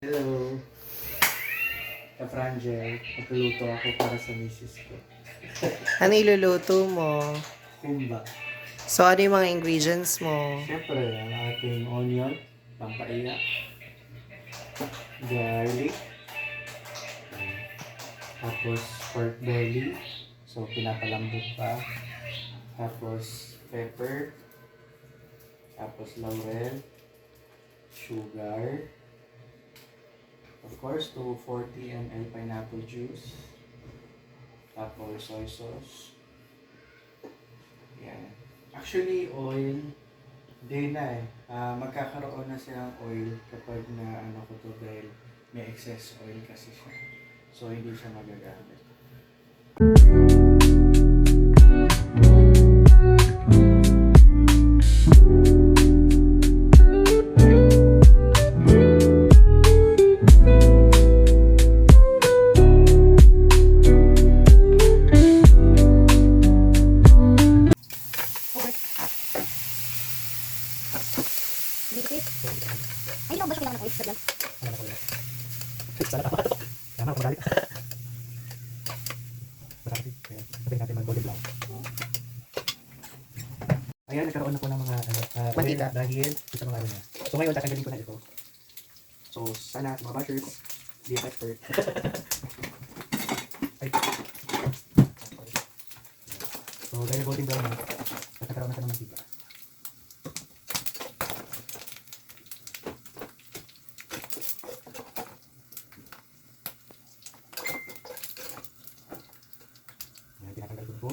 Hello. Ka-Frangel, magluluto ako para sa misis ko. Ano iluluto mo? Kumba. So, ano yung mga ingredients mo? Siyempre, ang ating onion, pampaiyak, garlic, tapos pork belly, so pinapalambot pa, tapos pepper, tapos laurel, sugar, course, 240 ml pineapple juice, tapos soy sauce, yan. Actually, oil, hindi na eh. Ah, magkakaroon na silang oil kapag na ano ko to dahil may excess oil kasi siya. So, hindi siya magagamit. Ay, hindi? Sagyan. Sana tama ito. Tama, kumagalit. Masakit. Ayan. Sabihin natin mag-golden brown. Ayan, nagkaroon na po ng mga ano, uh, Mantika. dahil sa mga ano niya. So ngayon, tatanggalin ko na ito. So, sana mga bashers, be an expert. Ay. So, dahil golden brown na, nagkakaroon na siya ng mantika. Ayan, tinatanggal ko po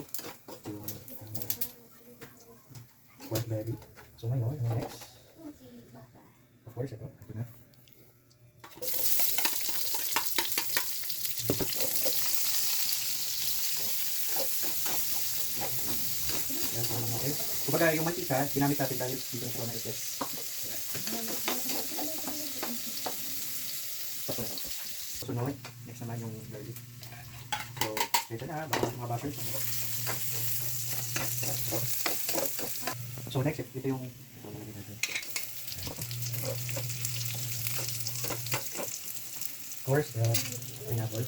yung uh, white berry. So ngayon, yung next, of course, ito, ito na. Ayan, so natin. Kumbaga, yung mantika, ginamit natin dahil dito na siya na ito. Sunod, next naman yung garlic. So, ito na, baka mga bashers. So, next, ito yung lalagyan natin. Of course, the pineapple.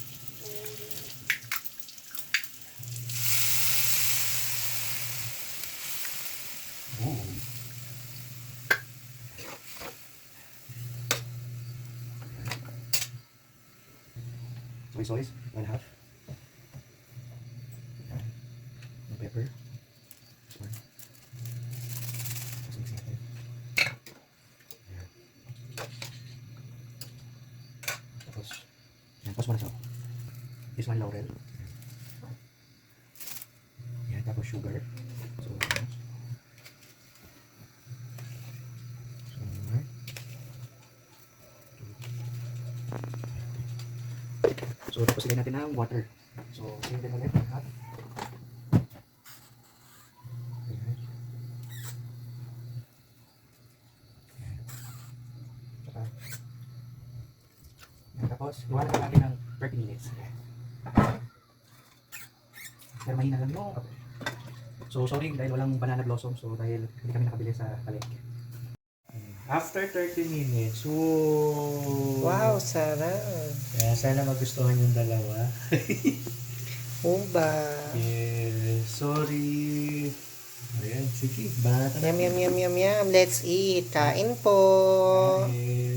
Soy sauce, one half. No pepper. This one. Tapos mix natin. Ayan. Tapos, pause mo na siya. This one, laurel. Yan, tapos sugar. So. So, tapos ilagay natin ng water. So, same din ulit. Half. Ayan. Saka, Ayan, tapos, gawa na natin ng 30 minutes. Pero mahina lang yung kape. So, sorry dahil walang banana blossom. So, dahil hindi kami nakabili sa palengke. After 30 minutes, whoa! Wow, sarap. Kaya sana magustuhan yung dalawa. Uba. Yes, sorry. Ayan, sige. Banata Yum, yum, yum, yum, yum. Let's eat. Kain po. Yes.